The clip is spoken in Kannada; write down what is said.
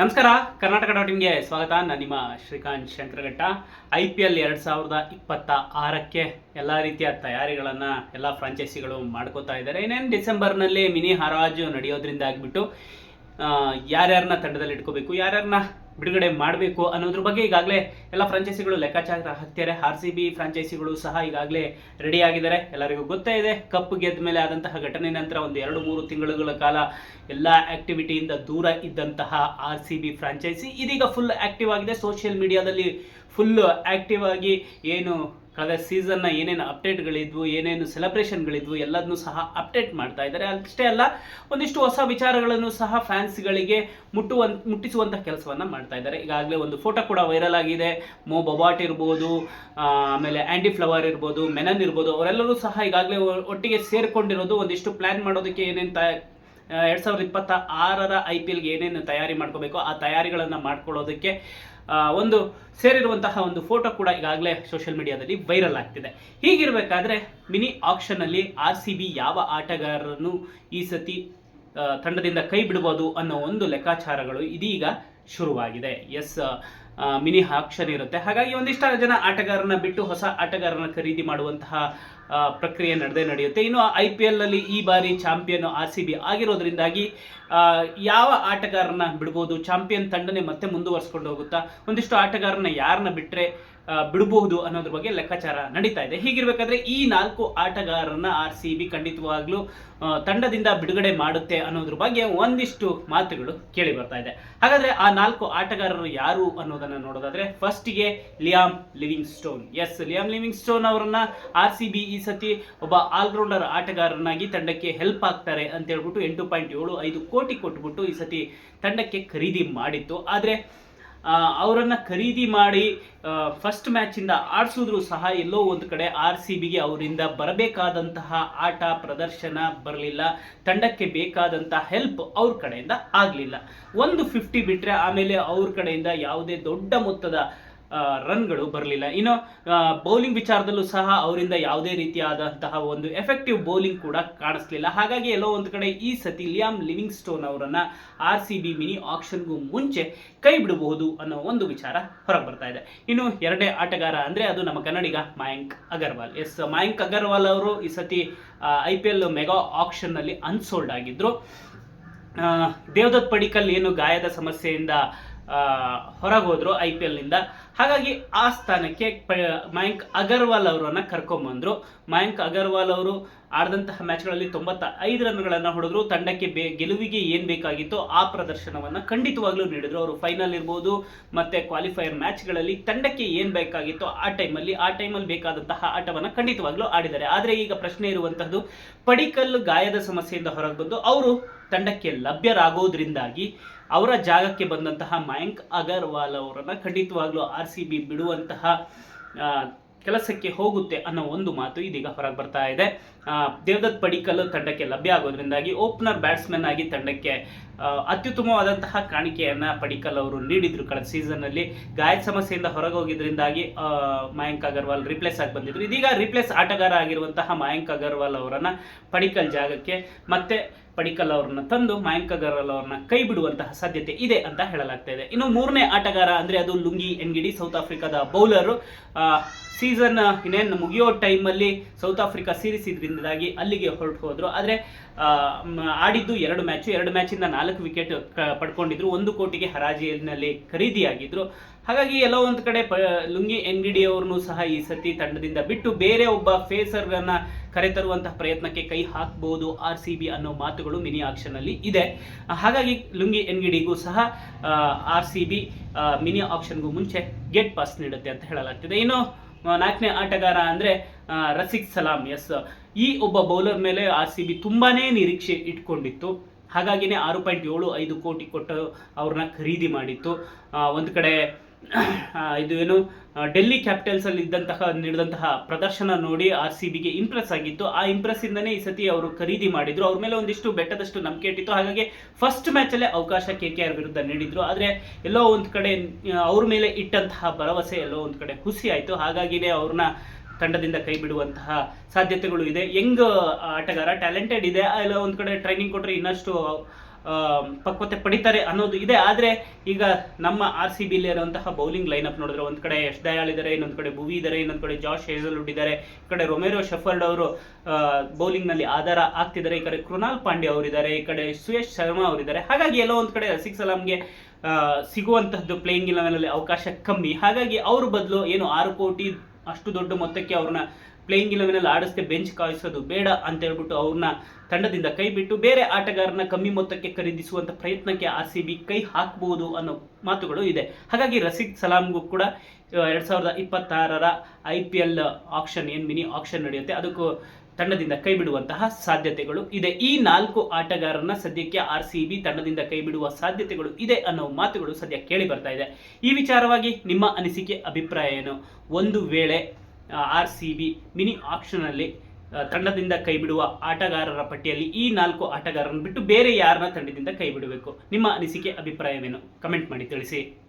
ನಮಸ್ಕಾರ, ಕರ್ನಾಟಕ ಡಾಟ್ ಸ್ವಾಗತ. ನಾನು ನಿಮ್ಮ Srikanth Shankaraghatta. I P L ಎರಡು ಸಾವಿರದ ಇಪ್ಪತ್ತ ಆರಕ್ಕೆ ಎಲ್ಲ ರೀತಿಯ ತಯಾರಿಗಳನ್ನು, ಎಲ್ಲ ಫ್ರಾಂಚೈಸಿಗಳು ಮಾಡ್ಕೋತಾ ಇದ್ದಾರೆ. ಇನ್ನೇನು ಡಿಸೆಂಬರ್ನಲ್ಲಿ ಮಿನಿ ಹರಾಜು ನಡೆಯೋದ್ರಿಂದ ಆಗಿಬಿಟ್ಟು ಯಾರ್ಯಾರನ್ನ ತಂಡದಲ್ಲಿ ಇಟ್ಕೋಬೇಕು ಯಾರ್ಯಾರನ್ನ ಬಿಡುಗಡೆ ಮಾಡಬೇಕು ಅನ್ನೋದ್ರ ಬಗ್ಗೆ ಈಗಾಗಲೇ ಎಲ್ಲ ಫ್ರಾಂಚೈಸಿಗಳು ಲೆಕ್ಕಾಚಾರ ಹಾಕ್ತಾರೆ ಆರ್ ಸಿ ಬಿ ಫ್ರಾಂಚೈಸಿಗಳು ಸಹ ಈಗಾಗಲೇ ರೆಡಿ ಆಗಿದ್ದಾರೆ. ಎಲ್ಲರಿಗೂ ಗೊತ್ತೇ ಇದೆ, ಕಪ್ ಗೆದ್ದ ಮೇಲೆ ಆದಂತಹ ಘಟನೆ ನಂತರ ಒಂದು ಎರಡು ಮೂರು ತಿಂಗಳುಗಳ ಕಾಲ ಎಲ್ಲ ಆಕ್ಟಿವಿಟಿಯಿಂದ ದೂರ ಇದ್ದಂತಹ ಆರ್ ಸಿ ಬಿ ಫ್ರಾಂಚೈಸಿ ಇದೀಗ ಫುಲ್ ಆಕ್ಟಿವ್ ಆಗಿದೆ. ಸೋಷಿಯಲ್ ಮೀಡಿಯಾದಲ್ಲಿ ಫುಲ್ ಆಕ್ಟಿವ್ ಆಗಿ ಏನು ಕಳೆದ ಸೀಸನ್ನ ಏನೇನು ಅಪ್ಡೇಟ್ಗಳಿದ್ವು ಏನೇನು ಸೆಲೆಬ್ರೇಷನ್ಗಳಿದ್ವು ಎಲ್ಲದನ್ನು ಸಹ ಅಪ್ಡೇಟ್ ಮಾಡ್ತಾ ಇದ್ದಾರೆ. ಅಷ್ಟೇ ಅಲ್ಲ, ಒಂದಿಷ್ಟು ಹೊಸ ವಿಚಾರಗಳನ್ನು ಸಹ ಫ್ಯಾನ್ಸ್ಗಳಿಗೆ ಮುಟ್ಟುವಂತ ಮುಟ್ಟಿಸುವಂಥ ಕೆಲಸವನ್ನು ಮಾಡ್ತಾ ಇದ್ದಾರೆ. ಈಗಾಗಲೇ ಒಂದು ಫೋಟೋ ಕೂಡ ವೈರಲ್ ಆಗಿದೆ. ಮೋ ಬಬಾಟ್ ಇರ್ಬೋದು ಆಮೇಲೆ ಆ್ಯಂಟಿ ಫ್ಲವರ್ ಇರ್ಬೋದು, ಮೆನನ್ ಇರ್ಬೋದು, ಅವರೆಲ್ಲರೂ ಸಹ ಈಗಾಗಲೇ ಒಟ್ಟಿಗೆ ಸೇರಿಕೊಂಡಿರೋದು ಒಂದಿಷ್ಟು ಪ್ಲ್ಯಾನ್ ಮಾಡೋದಕ್ಕೆ ಏನೇನು ತ, ಎರಡು ಸಾವಿರದ ಇಪ್ಪತ್ತ ಆರರ ಐ ಪಿ ಎಲ್ಗೆ ಏನೇನು ತಯಾರಿ ಮಾಡ್ಕೋಬೇಕು, ಆ ತಯಾರಿಗಳನ್ನು ಮಾಡ್ಕೊಳ್ಳೋದಕ್ಕೆ ಒಂದು ಸೇರಿರುವಂತಹ ಒಂದು ಫೋಟೋ ಕೂಡ ಈಗಾಗಲೇ ಸೋಷಿಯಲ್ ಮೀಡಿಯಾದಲ್ಲಿ ವೈರಲ್ ಆಗ್ತಿದೆ. ಹೀಗಿರಬೇಕಾದ್ರೆ ಮಿನಿ ಆಕ್ಷನಲ್ಲಿ ಆರ್ ಸಿ ಬಿ ಯಾವ ಆಟಗಾರರನ್ನು ಈ ಸತಿ ತಂಡದಿಂದ ಕೈ ಬಿಡಬಹುದು ಅನ್ನೋ ಒಂದು ಲೆಕ್ಕಾಚಾರಗಳು ಇದೀಗ ಶುರುವಾಗಿದೆ. ಎಸ್ ಮಿನಿ ಆಕ್ಷನ್ ಇರುತ್ತೆ. ಹಾಗಾಗಿ ಒಂದಿಷ್ಟು ಜನ ಆಟಗಾರನ ಬಿಟ್ಟು ಹೊಸ ಆಟಗಾರನ ಖರೀದಿ ಮಾಡುವಂತಹ ಪ್ರಕ್ರಿಯೆ ನಡೆದೇ ನಡೆಯುತ್ತೆ. ಇನ್ನು ಐ ಪಿ ಎಲ್ನಲ್ಲಿ ಈ ಬಾರಿ ಚಾಂಪಿಯನ್ ಆರ್ ಸಿ ಬಿ ಆಗಿರೋದ್ರಿಂದಾಗಿ ಯಾವ ಆಟಗಾರನ ಬಿಡ್ಬೋದು? ಚಾಂಪಿಯನ್ ತಂಡನೇ ಮತ್ತೆ ಮುಂದುವರ್ಸ್ಕೊಂಡು ಹೋಗುತ್ತಾ? ಒಂದಿಷ್ಟು ಆಟಗಾರನ ಯಾರನ್ನ ಬಿಟ್ಟರೆ ಬಿಡಬಹುದು ಅನ್ನೋದ್ರ ಬಗ್ಗೆ ಲೆಕ್ಕಾಚಾರ ನಡೀತಾ ಇದೆ. ಹೀಗಿರ್ಬೇಕಾದ್ರೆ ಈ ನಾಲ್ಕು ಆಟಗಾರರನ್ನ ಆರ್ ಸಿ ಬಿ ಖಂಡಿತವಾಗ್ಲೂ ತಂಡದಿಂದ ಬಿಡುಗಡೆ ಮಾಡುತ್ತೆ ಅನ್ನೋದ್ರ ಬಗ್ಗೆ ಒಂದಿಷ್ಟು ಮಾತುಗಳು ಕೇಳಿ ಬರ್ತಾ ಇದೆ. ಹಾಗಾದ್ರೆ ಆ ನಾಲ್ಕು ಆಟಗಾರರು ಯಾರು ಅನ್ನೋದನ್ನ ನೋಡೋದಾದ್ರೆ ಫಸ್ಟಿಗೆ Liam Livingstone yes Liam Livingstone ಅವರನ್ನ ಆರ್ ಸಿ ಬಿ ಸತಿ ಒಬ್ಬ ಆಲ್ರೌಂಡರ್ ಆಟಗಾರನಾಗಿ ತಂಡಕ್ಕೆ ಹೆಲ್ಪ್ ಆಗ್ತಾರೆ ಅಂತ ಹೇಳ್ಬಿಟ್ಟು ಎಂಟು ಪಾಯಿಂಟ್ ಏಳು ಐದು ಕೋಟಿ ಕೊಟ್ಬಿಟ್ಟು ಈ ಸತಿ ತಂಡಕ್ಕೆ ಖರೀದಿ ಮಾಡಿತ್ತು. ಆದರೆ ಅವರನ್ನು ಖರೀದಿ ಮಾಡಿ ಫಸ್ಟ್ ಮ್ಯಾಚಿಂದ ಆಡಿಸಿದ್ರು ಸಹ ಎಲ್ಲೋ ಒಂದು ಕಡೆ ಆರ್ ಸಿ ಬಿಗೆ ಅವರಿಂದ ಬರಬೇಕಾದಂತಹ ಆಟ ಪ್ರದರ್ಶನ ಬರಲಿಲ್ಲ. ತಂಡಕ್ಕೆ ಬೇಕಾದಂತಹ ಹೆಲ್ಪ್ ಅವ್ರ ಕಡೆಯಿಂದ ಆಗಲಿಲ್ಲ. ಒಂದು ಫಿಫ್ಟಿ ಬಿಟ್ಟರೆ ಆಮೇಲೆ ಅವ್ರ ಕಡೆಯಿಂದ ಯಾವುದೇ ದೊಡ್ಡ ಮೊತ್ತದ ರನ್ಗಳು ಬರಲಿಲ್ಲ. ಇನ್ನು ಬೌಲಿಂಗ್ ವಿಚಾರದಲ್ಲೂ ಸಹ ಅವರಿಂದ ಯಾವುದೇ ರೀತಿಯಾದಂತಹ ಒಂದು ಎಫೆಕ್ಟಿವ್ ಬೌಲಿಂಗ್ ಕೂಡ ಕಾಣಿಸ್ಲಿಲ್ಲ. ಹಾಗಾಗಿ ಎಲ್ಲೋ ಒಂದು ಕಡೆ ಈ ಸತಿ ಲಿಯಾಮ್ ಲಿವಿಂಗ್ ಸ್ಟೋನ್ ಅವರನ್ನ ಆರ್ ಸಿ ಬಿ ಮಿನಿ ಆಕ್ಷನ್ಗೂ ಮುಂಚೆ ಕೈ ಬಿಡಬಹುದು ಅನ್ನೋ ಒಂದು ವಿಚಾರ ಹೊರಗೆ ಬರ್ತಾ ಇದೆ. ಇನ್ನು ಎರಡೇ ಆಟಗಾರ ಅಂದ್ರೆ ಅದು ನಮ್ಮ ಕನ್ನಡಿಗ ಮಯಾಂಕ್ ಅಗರ್ವಾಲ್. ಎಸ್, ಮಯಾಂಕ್ ಅಗರ್ವಾಲ್ ಅವರು ಈ ಸತಿ ಐ ಪಿ ಎಲ್ ಮೆಗಾ ಆಕ್ಷನ್ನಲ್ಲಿ ಅನ್ಸೋಲ್ಡ್ ಆಗಿದ್ರು. ದೇವದತ್ ಪಡಿಕಲ್ ಏನು ಗಾಯದ ಸಮಸ್ಯೆಯಿಂದ ಹೊರಗೋದ್ರು ಐ ಪಿ ಎಲ್ನಿಂದ ಹಾಗಾಗಿ ಆ ಸ್ಥಾನಕ್ಕೆ ಮಯಾಂಕ್ ಅಗರ್ವಾಲ್ ಅವರನ್ನ ಕರ್ಕೊಂಬಂದ್ರು. ಮಯಾಂಕ್ ಅಗರ್ವಾಲ್ ಅವರು ಆಡಿದಂತಹ ಮ್ಯಾಚ್ಗಳಲ್ಲಿ ತೊಂಬತ್ತ ಐದು ರನ್ಗಳನ್ನು ಹೊಡೆದ್ರು. ತಂಡಕ್ಕೆ ಗೆಲುವಿಗೆ ಏನು ಬೇಕಾಗಿತ್ತೋ ಆ ಪ್ರದರ್ಶನವನ್ನು ಖಂಡಿತವಾಗ್ಲೂ ನೀಡಿದ್ರು. ಅವರು ಫೈನಲ್ ಇರ್ಬೋದು, ಮತ್ತೆ ಕ್ವಾಲಿಫೈಯರ್ ಮ್ಯಾಚ್ಗಳಲ್ಲಿ ತಂಡಕ್ಕೆ ಏನು ಬೇಕಾಗಿತ್ತೋ ಆ ಟೈಮಲ್ಲಿ ಆ ಟೈಮಲ್ಲಿ ಬೇಕಾದಂತಹ ಆಟವನ್ನು ಖಂಡಿತವಾಗ್ಲೂ ಆಡಿದ್ದಾರೆ. ಆದರೆ ಈಗ ಪ್ರಶ್ನೆ ಇರುವಂತಹದ್ದು, ಪಡಿಕಲ್ ಗಾಯದ ಸಮಸ್ಯೆಯಿಂದ ಹೊರಗೆ ಬಂದು ಅವರು ತಂಡಕ್ಕೆ ಲಭ್ಯರಾಗೋದ್ರಿಂದಾಗಿ ಅವರ ಜಾಗಕ್ಕೆ ಬಂದಂತಹ ಮಯಂಕ್ ಅಗರ್ವಾಲ್ ಅವರನ್ನು ಖಂಡಿತವಾಗ್ಲೂ ಆರ್ ಸಿ ಬಿ ಬಿಡುವಂತಹ ಕೆಲಸಕ್ಕೆ ಹೋಗುತ್ತೆ ಅನ್ನೋ ಒಂದು ಮಾತು ಇದೀಗ ಹೊರಗೆ ಬರ್ತಾ ಇದೆ. ದೇವದತ್ ಪಡಿಕಲ್ ತಂಡಕ್ಕೆ ಲಭ್ಯ ಆಗೋದ್ರಿಂದಾಗಿ ಓಪನರ್ ಬ್ಯಾಟ್ಸ್ಮನ್ ಆಗಿ ತಂಡಕ್ಕೆ ಅತ್ಯುತ್ತಮವಾದಂತಹ ಕಾಣಿಕೆಯನ್ನ ಪಡಿಕಲ್ ಅವರು ನೀಡಿದ್ರು ಕಳೆದ ಸೀಸನ್ ಅಲ್ಲಿ. ಗಾಯದ ಸಮಸ್ಯೆಯಿಂದ ಹೊರಗೆ ಹೋಗಿದ್ರಿಂದಾಗಿ ಆ, ಮಯಾಂಕ್ ಅಗರ್ವಾಲ್ ರಿಪ್ಲೇಸ್ ಆಗಿ ಬಂದಿದ್ರು. ಇದೀಗ ರಿಪ್ಲೇಸ್ ಆಟಗಾರ ಆಗಿರುವಂತಹ ಮಯಾಂಕ್ ಅಗರ್ವಾಲ್ ಅವರನ್ನು ಪಡಿಕಲ್ ಜಾಗಕ್ಕೆ ಮತ್ತೆ ಪಡಿಕಲ್ ಅವರನ್ನ ತಂದು ಮಯಾಂಕ್ ಅಗರ್ವಾಲ್ ಅವರನ್ನ ಕೈ ಬಿಡುವಂತಹ ಸಾಧ್ಯತೆ ಇದೆ ಅಂತ ಹೇಳಲಾಗ್ತಾ ಇದೆ. ಇನ್ನು ಮೂರನೇ ಆಟಗಾರ ಅಂದ್ರೆ ಅದು ಲುಂಗಿ ಎನ್ಗಿಡಿ ಸೌತ್ ಆಫ್ರಿಕಾದ ಬೌಲರು ಸೀಸನ್ ಇನ್ನೇನು ಮುಗಿಯೋ ಟೈಮಲ್ಲಿ ಸೌತ್ ಆಫ್ರಿಕಾ ಸೀರೀಸ್ ಇದರಿಂದಾಗಿ ಅಲ್ಲಿಗೆ ಹೊರಟು ಹೋದ್ರು. ಆದರೆ ಆಡಿದ್ದು ಎರಡು ಮ್ಯಾಚು. ಎರಡು ಮ್ಯಾಚಿಂದ ನಾಲ್ಕು ವಿಕೆಟ್ ಪಡ್ಕೊಂಡಿದ್ರು. ಒಂದು ಕೋಟಿಗೆ ಹರಾಜಿನಲ್ಲಿ ಖರೀದಿಯಾಗಿದ್ರು. ಹಾಗಾಗಿ ಎಲ್ಲೋ ಒಂದು ಕಡೆ ಪ, ಲುಂಗಿ ಅವ್ರನ್ನೂ ಸಹ ಈ ಸತಿ ತಂಡದಿಂದ ಬಿಟ್ಟು ಬೇರೆ ಒಬ್ಬ ಫೇಸರ್ನ ಕರೆತರುವಂತಹ ಪ್ರಯತ್ನಕ್ಕೆ ಕೈ ಹಾಕಬಹುದು ಆರ್ ಸಿ ಬಿ ಅನ್ನೋ ಮಾತುಗಳು ಮಿನಿ ಆಕ್ಷನಲ್ಲಿ ಇದೆ. ಹಾಗಾಗಿ ಲುಂಗಿ ಎನ್ಗಿಡಿಗೂ ಸಹ ಆರ್ ಸಿ ಬಿ ಮಿನಿ ಆಕ್ಷನ್ಗೂ ಮುಂಚೆ ಗೆಟ್ ಪಾಸ್ ನೀಡುತ್ತೆ ಅಂತ ಹೇಳಲಾಗ್ತಿದೆ. ಇನ್ನು ನಾಲ್ಕನೇ ಆಟಗಾರ ಅಂದ್ರೆ ರಸಿಕ್ ಸಲಾಂ, ಎಸ್. ಈ ಒಬ್ಬ ಬೌಲರ್ ಮೇಲೆ ಆರ್ ಸಿ ಬಿ ತುಂಬಾನೇ ನಿರೀಕ್ಷೆ ಇಟ್ಕೊಂಡಿತ್ತು. ಹಾಗಾಗಿನೇ ಆರು ಪಾಯಿಂಟ್ ಏಳು ಐದು ಕೋಟಿ ಕೊಟ್ಟು ಅವ್ರನ್ನ ಖರೀದಿ ಮಾಡಿತ್ತು. ಒಂದು ಕಡೆ ಇದು ಏನು ಡೆಲ್ಲಿ ಕ್ಯಾಪಿಟಲ್ಸ್ ಅಲ್ಲಿ ಇದ್ದಂತಹ, ನೀಡಿದಂತಹ ಪ್ರದರ್ಶನ ನೋಡಿ ಆರ್ ಸಿ ಬಿಗೆ ಇಂಪ್ರೆಸ್ ಆಗಿತ್ತು. ಆ ಇಂಪ್ರೆಸ್ ಇಂದನೇ ಈ ಸತಿ ಅವರು ಖರೀದಿ ಮಾಡಿದ್ರು. ಅವ್ರ ಮೇಲೆ ಒಂದಿಷ್ಟು ಬೆಟ್ಟದಷ್ಟು ನಂಬಿಕೆ ಇಟ್ಟಿತ್ತು. ಹಾಗಾಗಿ ಫಸ್ಟ್ ಮ್ಯಾಚ್ ಅಲ್ಲೇ ಅವಕಾಶ ಕೆ ಕೆ ಆರ್ ವಿರುದ್ಧ ನೀಡಿದ್ರು. ಆದ್ರೆ ಎಲ್ಲೋ ಒಂದು ಕಡೆ ಅವ್ರ ಮೇಲೆ ಇಟ್ಟಂತಹ ಭರವಸೆ ಎಲ್ಲೋ ಒಂದು ಕಡೆ ಹುಸಿ ಆಯ್ತು. ಹಾಗಾಗಿನೇ ಅವ್ರನ್ನ ತಂಡದಿಂದ ಕೈ ಬಿಡುವಂತಹ ಸಾಧ್ಯತೆಗಳು ಇದೆ. ಯಂಗ್ ಆಟಗಾರ ಟ್ಯಾಲೆಂಟೆಡ್ ಇದೆ. ಎಲ್ಲೋ ಒಂದು ಕಡೆ ಟ್ರೈನಿಂಗ್ ಕೊಟ್ಟರೆ ಇನ್ನಷ್ಟು ಪಕ್ವತೆ ಪಡಿತಾರೆ ಅನ್ನೋದು ಇದೆ. ಆದರೆ ಈಗ ನಮ್ಮ ಆರ್ ಸಿ ಬಿಲಿ ಇರುವಂತಹ ಬೌಲಿಂಗ್ ಲೈನಪ್ ನೋಡಿದ್ರೆ ಒಂದು ಕಡೆ ಯಶ್ ದಯಾಳ್ ಇದ್ದಾರೆ ಇನ್ನೊಂದು ಕಡೆ ಭುವಿ ಇದ್ದಾರೆ ಇನ್ನೊಂದು ಕಡೆ ಜಾಶ್ ಹೇಸಲ್ವುಡ್ ಇದ್ದಾರೆ ಈ ಕಡೆ ರೊಮೆರೋ ಶೆಫರ್ಡ್ ಅವರು ಬೌಲಿಂಗ್ನಲ್ಲಿ ಆಧಾರ ಆಗ್ತಿದ್ದಾರೆ. ಈ ಕಡೆ ಕೃಣಾಲ್ ಪಾಂಡ್ಯ ಅವರಿದ್ದಾರೆ, ಈ ಕಡೆ ಸುಯೇಶ್ ಶರ್ಮಾ ಅವರಿದ್ದಾರೆ. ಹಾಗಾಗಿ ಎಲ್ಲೋ ಒಂದು ಕಡೆ ರಸಿಕ್ ಸಲಾಂಗೆ ಸಿಗುವಂತಹದ್ದು ಪ್ಲೇಯಿಂಗ್ ಇಲೆವೆನಲ್ಲಿ ಅವಕಾಶ ಕಮ್ಮಿ. ಹಾಗಾಗಿ ಅವ್ರ ಬದಲು ಏನು ಆರು ಕೋಟಿ ಅಷ್ಟು ದೊಡ್ಡ ಮೊತ್ತಕ್ಕೆ ಅವ್ರನ್ನ ಪ್ಲೇಯಿಂಗ್ ಇಲೆವೆನಲ್ಲಿ ಆಡಿಸ್ತೇ ಬೆಂಚ್ ಕಾಯಿಸೋದು ಬೇಡ ಅಂತ ಹೇಳ್ಬಿಟ್ಟು ಅವ್ರನ್ನ ತಂಡದಿಂದ ಕೈ ಬಿಟ್ಟು ಬೇರೆ ಆಟಗಾರನ ಕಮ್ಮಿ ಮೊತ್ತಕ್ಕೆ ಖರೀದಿಸುವಂತ ಪ್ರಯತ್ನಕ್ಕೆ ಆರ್ ಸಿ ಬಿ ಕೈ ಹಾಕಬಹುದು ಅನ್ನೋ ಮಾತುಗಳು ಇದೆ. ಹಾಗಾಗಿ ರಸೀದ್ ಸಲಾಮ್ಗೂ ಕೂಡ ಎರಡ್ ಸಾವಿರದ ಇಪ್ಪತ್ತಾರರ ಐ ಪಿ ಎಲ್ ಆಕ್ಷನ್ ಏನು ಮಿನಿ ಆಕ್ಷನ್ ನಡೆಯುತ್ತೆ, ಅದಕ್ಕೂ ತಂಡದಿಂದ ಕೈ ಬಿಡುವಂತಹ ಸಾಧ್ಯತೆಗಳು ಇದೆ. ಈ ನಾಲ್ಕು ಆಟಗಾರರನ್ನ ಸದ್ಯಕ್ಕೆ ಆರ್ ಸಿ ಬಿ ತಂಡದಿಂದ ಕೈ ಬಿಡುವ ಸಾಧ್ಯತೆಗಳು ಇದೆ ಅನ್ನೋ ಮಾತುಗಳು ಸದ್ಯ ಕೇಳಿ ಬರ್ತಾ ಇದೆ. ಈ ವಿಚಾರವಾಗಿ ನಿಮ್ಮ ಅನಿಸಿಕೆ, ಅಭಿಪ್ರಾಯ ಏನು? ಒಂದು ವೇಳೆ ಆರ್ ಸಿ ಬಿ ಮಿನಿ ಆಪ್ಷನಲ್ಲಿ ತಂಡದಿಂದ ಕೈಬಿಡುವ ಆಟಗಾರರ ಪಟ್ಟಿಯಲ್ಲಿ ಈ ನಾಲ್ಕು ಆಟಗಾರರನ್ನು ಬಿಟ್ಟು ಬೇರೆ ಯಾರನ್ನ ತಂಡದಿಂದ ಕೈಬಿಡಬೇಕು? ನಿಮ್ಮ ಅನಿಸಿಕೆ, ಅಭಿಪ್ರಾಯವೇನು? ಕಮೆಂಟ್ ಮಾಡಿ ತಿಳಿಸಿ.